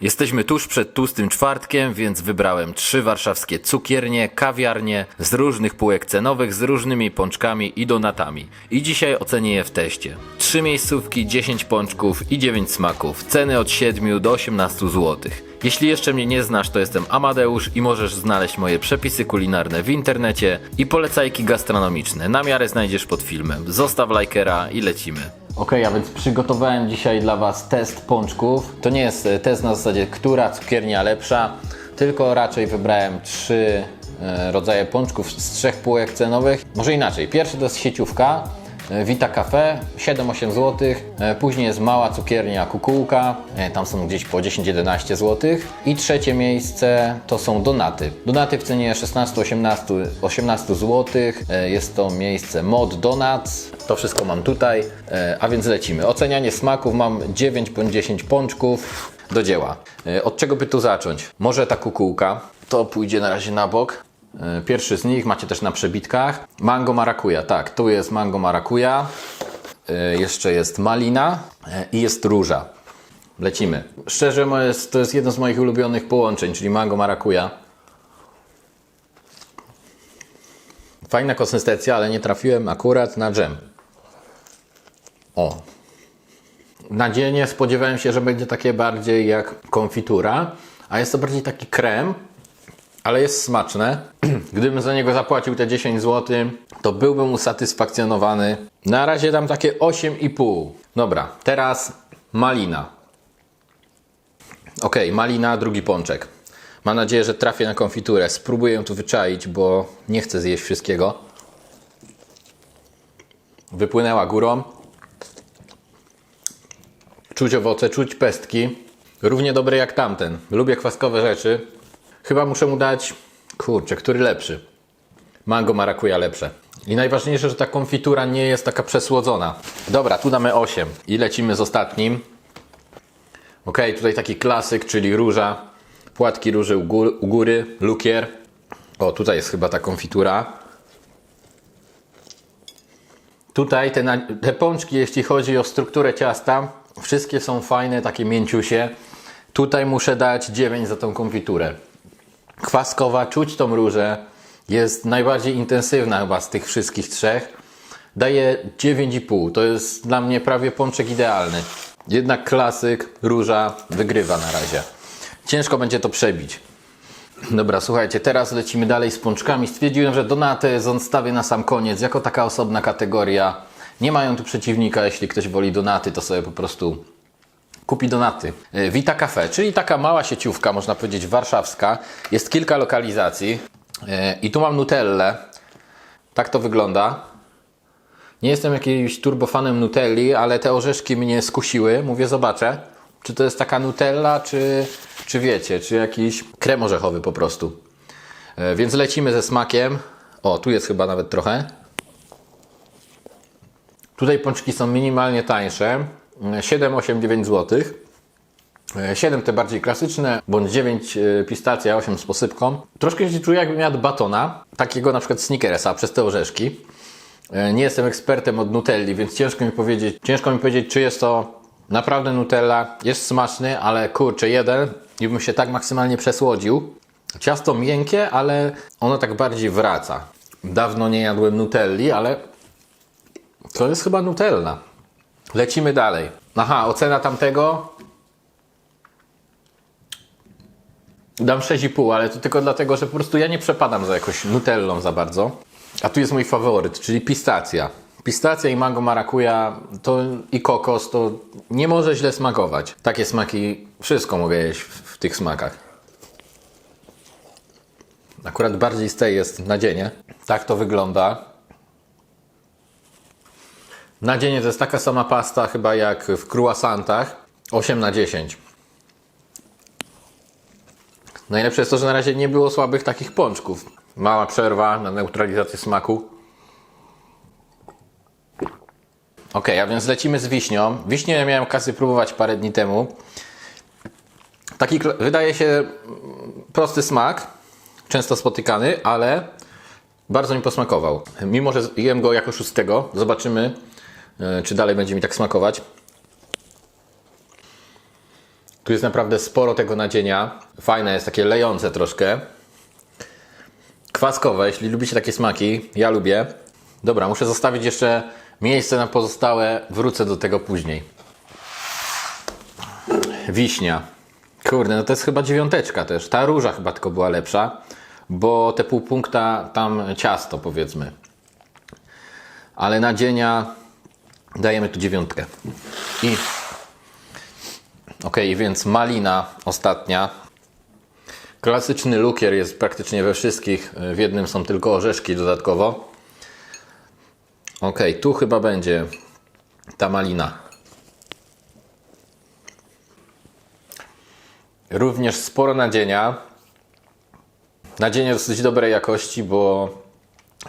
Jesteśmy tuż przed tłustym czwartkiem, więc wybrałem trzy warszawskie cukiernie, kawiarnie z różnych półek cenowych, z różnymi pączkami i donatami. I dzisiaj ocenię je w teście. Trzy miejscówki, 10 pączków i 9 smaków. Ceny od 7 do 18 zł. Jeśli jeszcze mnie nie znasz, to jestem Amadeusz i możesz znaleźć moje przepisy kulinarne w internecie i polecajki gastronomiczne. Na miarę znajdziesz pod filmem. Zostaw lajkera i lecimy. Ok, a więc przygotowałem dzisiaj dla Was test pączków. To nie jest e, test na zasadzie, która cukiernia lepsza, tylko raczej wybrałem trzy e, rodzaje pączków z trzech półek cenowych. Może inaczej. Pierwszy to jest sieciówka. e, Vita Cafe 7-8 zł. Później jest mała cukiernia Kukułka, tam są gdzieś po 10-11 zł. I trzecie miejsce to są donaty. Donaty w cenie 16-18 18 zł. Jest to miejsce Mod Donuts. To wszystko mam tutaj, e, a więc lecimy. Ocenianie smaków mam 9 bądź 10 pączków. Do dzieła. E, Od czego by tu zacząć? Może ta kukułka. To pójdzie na razie na bok. E, Pierwszy z nich macie też na przebitkach. Mango marakuja, tak, tu jest mango marakuja. Jeszcze jest malina i jest róża. Lecimy. Szczerze to jest jedno z moich ulubionych połączeń, czyli mango marakuja. Fajna konsystencja, ale nie trafiłem akurat na dżem. O. Na dzienie spodziewałem się, że będzie takie bardziej jak konfitura, a jest to bardziej taki krem, ale jest smaczne. Gdybym za niego zapłacił te 10 zł, to byłbym usatysfakcjonowany. Na razie dam takie 8,5. Dobra, teraz malina. Ok, malina, drugi pączek. Mam nadzieję, że trafię na konfiturę. Spróbuję tu wyczaić, bo nie chcę zjeść wszystkiego. Wypłynęła górą. Czuć owoce, czuć pestki. Równie dobre jak tamten. Lubię kwaskowe rzeczy. Chyba muszę mu dać... Kurczę, który lepszy? Mango marakuja lepsze. I najważniejsze, że ta konfitura nie jest taka przesłodzona. Dobra, tu damy 8. I lecimy z ostatnim. Ok, tutaj taki klasyk, czyli róża. Płatki róży u, gór, u góry, lukier. O, tutaj jest chyba ta konfitura. Tutaj te, te pączki, jeśli chodzi o strukturę ciasta, wszystkie są fajne, takie mięciusie. Tutaj muszę dać 9 za tą konfiturę. Kwaskowa, czuć tą różę. Jest najbardziej intensywna chyba z tych wszystkich trzech. Daję 9,5. To jest dla mnie prawie pączek idealny. Jednak klasyk, róża wygrywa na razie. Ciężko będzie to przebić. Dobra, słuchajcie, teraz lecimy dalej z pączkami. Stwierdziłem, że donatę zostawię na sam koniec, jako taka osobna kategoria. Nie mają tu przeciwnika, jeśli ktoś woli donaty, to sobie po prostu kupi donaty. E, Vita Cafe, czyli taka mała sieciówka, można powiedzieć warszawska. Jest kilka lokalizacji E, i tu mam Nutellę. Tak to wygląda. Nie jestem jakimś turbofanem Nutelli, ale te orzeszki mnie skusiły. Mówię, zobaczę, czy to jest taka Nutella, czy, czy wiecie, czy jakiś krem orzechowy po prostu. E, Więc lecimy ze smakiem. O, tu jest chyba nawet trochę. Tutaj pączki są minimalnie tańsze. E, 7, 8, 9 zł. 7 te bardziej klasyczne, bądź 9 e, pistacja, 8 z posypką. Troszkę się czuję jakbym jadł batona, takiego na przykład Snickersa przez te orzeszki. E, Nie jestem ekspertem od Nutelli, więc ciężko mi powiedzieć, ciężko mi powiedzieć, czy jest to naprawdę Nutella. Jest smaczny, ale kurczę, jeden i bym się tak maksymalnie przesłodził. Ciasto miękkie, ale ono tak bardziej wraca. Dawno nie jadłem Nutelli, ale to jest chyba Nutella. Lecimy dalej. Aha, ocena tamtego. Dam 6,5, ale to tylko dlatego, że po prostu ja nie przepadam za jakąś Nutellą za bardzo. A tu jest mój faworyt, czyli pistacja. Pistacja i mango marakuja to, i kokos to nie może źle smakować. Takie smaki, wszystko mogę jeść w, w tych smakach. Akurat bardziej z tej jest nadzienie. Tak to wygląda. Nadzienie to jest taka sama pasta chyba jak w croissantach. 8 na 10. Najlepsze jest to, że na razie nie było słabych takich pączków. Mała przerwa na neutralizację smaku. Ok, a więc lecimy z wiśnią. Wiśnię miałem okazję próbować parę dni temu. Taki wydaje się mm, prosty smak, często spotykany, ale bardzo mi posmakował. Mimo, że jem go jako szóstego, zobaczymy, czy dalej będzie mi tak smakować. Tu jest naprawdę sporo tego nadzienia. Fajne jest, takie lejące troszkę. Kwaskowe, jeśli lubicie takie smaki, ja lubię. Dobra, muszę zostawić jeszcze miejsce na pozostałe, wrócę do tego później. Wiśnia. Kurde, no to jest chyba dziewiąteczka też. Ta róża chyba tylko była lepsza, bo te pół punkta tam ciasto powiedzmy. Ale nadzienia dajemy tu dziewiątkę. I ok, więc malina ostatnia. Klasyczny lukier jest praktycznie we wszystkich. W jednym są tylko orzeszki dodatkowo. Ok, tu chyba będzie ta malina. Również sporo nadzienia. Nadzienie dosyć dobrej jakości, bo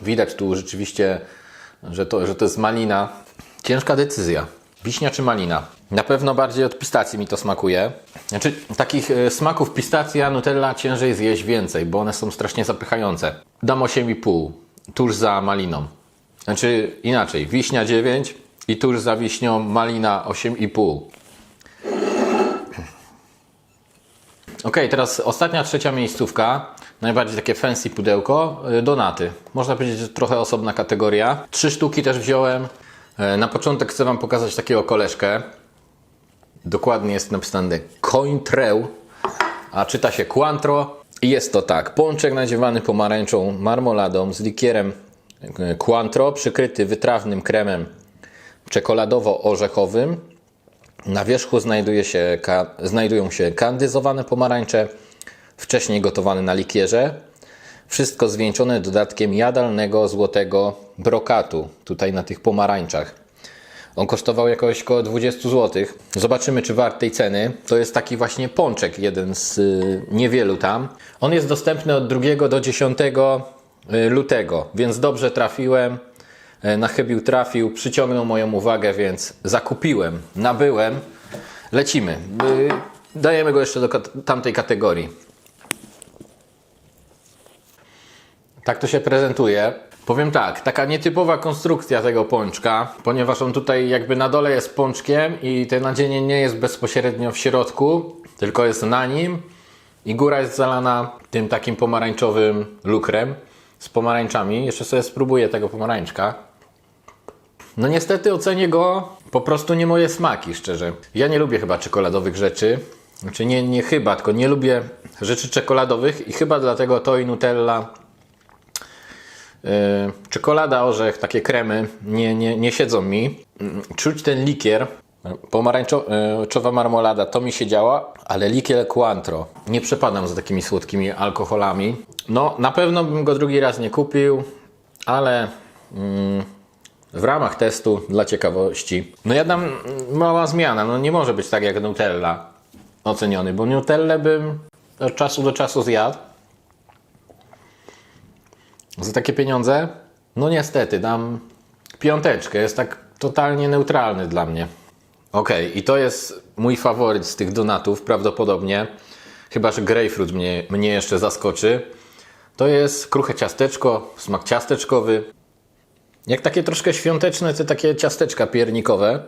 widać tu rzeczywiście, że to, że to jest malina. Ciężka decyzja. Wiśnia czy malina? Na pewno bardziej od pistacji mi to smakuje. Znaczy, takich e, smaków pistacja, nutella ciężej zjeść więcej, bo one są strasznie zapychające. Dam 8,5 tuż za maliną. Znaczy inaczej, wiśnia 9 i tuż za wiśnią malina 8,5. Ok, teraz ostatnia, trzecia miejscówka. Najbardziej takie fancy pudełko. y, Donaty. Można powiedzieć, że trochę osobna kategoria. Trzy sztuki też wziąłem. E, Na początek chcę Wam pokazać takiego koleżkę. Dokładnie jest napisane Cointreu, a czyta się Quantro. I jest to tak. Pączek nadziewany pomarańczą marmoladą z likierem e, Quantro, przykryty wytrawnym kremem czekoladowo-orzechowym. Na wierzchu znajduje się, znajdują się kandyzowane pomarańcze, wcześniej gotowane na likierze. Wszystko zwieńczone dodatkiem jadalnego złotego brokatu, tutaj na tych pomarańczach. On kosztował jakoś około 20 zł. Zobaczymy, czy wart tej ceny. To jest taki właśnie pączek, jeden z y, niewielu tam. On jest dostępny od 2 do 10 y, lutego, więc dobrze trafiłem. E, Na chybił trafił, przyciągnął moją uwagę, więc zakupiłem, nabyłem. Lecimy. Y, Dajemy go jeszcze do tamtej kategorii. Tak to się prezentuje. Powiem tak, taka nietypowa konstrukcja tego pączka, ponieważ on tutaj jakby na dole jest pączkiem i to nadzienie nie jest bezpośrednio w środku, tylko jest na nim i góra jest zalana tym takim pomarańczowym lukrem z pomarańczami. Jeszcze sobie spróbuję tego pomarańczka. No niestety ocenię go po prostu nie moje smaki, szczerze. Ja nie lubię chyba czekoladowych rzeczy. Znaczy nie, nie chyba, tylko nie lubię rzeczy czekoladowych i chyba dlatego to i Nutella czekolada, orzech, takie kremy nie, nie, nie siedzą mi. Czuć ten likier, pomarańczowa marmolada, to mi się działa, ale likier Cointreau. Nie przepadam za takimi słodkimi alkoholami. No, na pewno bym go drugi raz nie kupił, ale mm, w ramach testu dla ciekawości. No ja dam mm, mała zmiana, no nie może być tak jak Nutella oceniony, bo Nutellę bym od czasu do czasu zjadł. Za takie pieniądze? No niestety, dam piąteczkę. Jest tak totalnie neutralny dla mnie. Ok, i to jest mój faworyt z tych donatów, prawdopodobnie. Chyba, że grapefruit mnie, mnie jeszcze zaskoczy. To jest kruche ciasteczko, smak ciasteczkowy. Jak takie troszkę świąteczne, te takie ciasteczka piernikowe.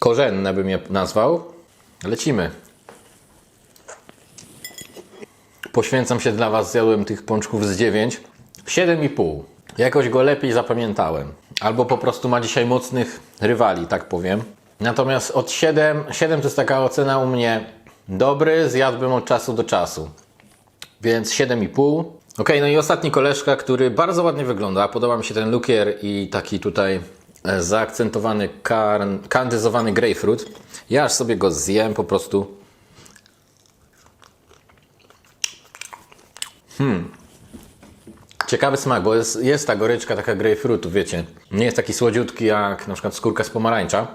Korzenne bym je nazwał. Lecimy. Poświęcam się dla Was, zjadłem tych pączków z 9. 7,5. Jakoś go lepiej zapamiętałem. Albo po prostu ma dzisiaj mocnych rywali, tak powiem. Natomiast od 7, 7 to jest taka ocena u mnie dobry, zjadłbym od czasu do czasu. Więc 7,5. Ok, no i ostatni koleżka, który bardzo ładnie wygląda. Podoba mi się ten lukier i taki tutaj e, zaakcentowany, karn, kandyzowany grapefruit. Ja aż sobie go zjem po prostu. Ciekawy smak, bo jest, jest ta goryczka taka grapefruitu, wiecie. Nie jest taki słodziutki jak na przykład skórka z pomarańcza.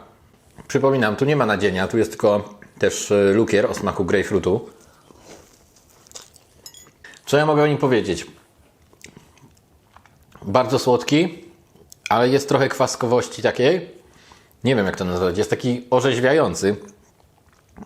Przypominam, tu nie ma nadzienia, tu jest tylko też e, lukier o smaku grapefruitu. Co ja mogę o nim powiedzieć? Bardzo słodki, ale jest trochę kwaskowości takiej. Nie wiem jak to nazwać, jest taki orzeźwiający.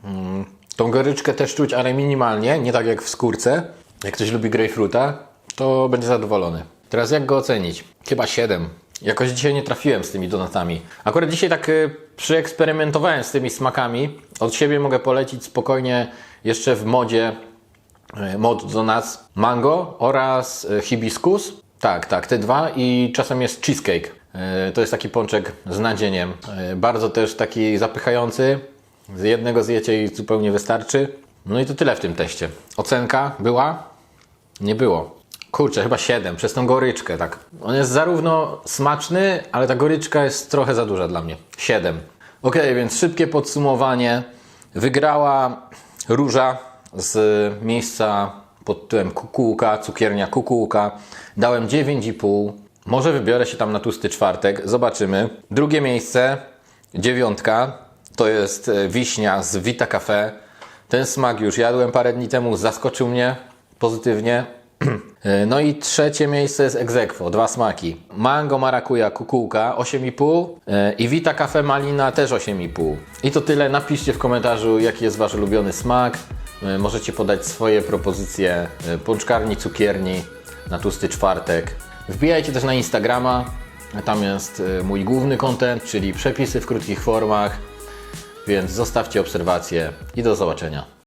Mm, Tą goryczkę też czuć, ale minimalnie, nie tak jak w skórce. Jak ktoś lubi grapefruita, to będzie zadowolony. Teraz jak go ocenić? Chyba 7. Jakoś dzisiaj nie trafiłem z tymi donatami. Akurat dzisiaj tak y, przyeksperymentowałem z tymi smakami. Od siebie mogę polecić spokojnie jeszcze w modzie y, mod do nas mango oraz y, hibiskus. Tak, tak, te dwa i czasem jest cheesecake. Y, To jest taki pączek z nadzieniem. Y, Bardzo też taki zapychający. Z jednego zjecie i zupełnie wystarczy. No i to tyle w tym teście. Ocenka była? Nie było. Kurczę, chyba 7, przez tą goryczkę, tak. On jest zarówno smaczny, ale ta goryczka jest trochę za duża dla mnie. 7. Ok, więc szybkie podsumowanie. Wygrała róża z miejsca pod tytułem Kukułka, cukiernia Kukułka. Dałem 9,5. Może wybiorę się tam na tłusty czwartek, zobaczymy. Drugie miejsce, dziewiątka, to jest e, wiśnia z Vita Cafe. Ten smak już jadłem parę dni temu, zaskoczył mnie pozytywnie. E, No i trzecie miejsce jest Egzekwo, dwa smaki. Mango marakuja kukułka 8,5 e, i Vita Cafe Malina też 8,5. I to tyle, napiszcie w komentarzu jaki jest Wasz ulubiony smak. E, Możecie podać swoje propozycje pączkarni, cukierni na tłusty czwartek. Wbijajcie też na Instagrama, tam jest mój główny content, czyli przepisy w krótkich formach. Więc zostawcie obserwacje i do zobaczenia.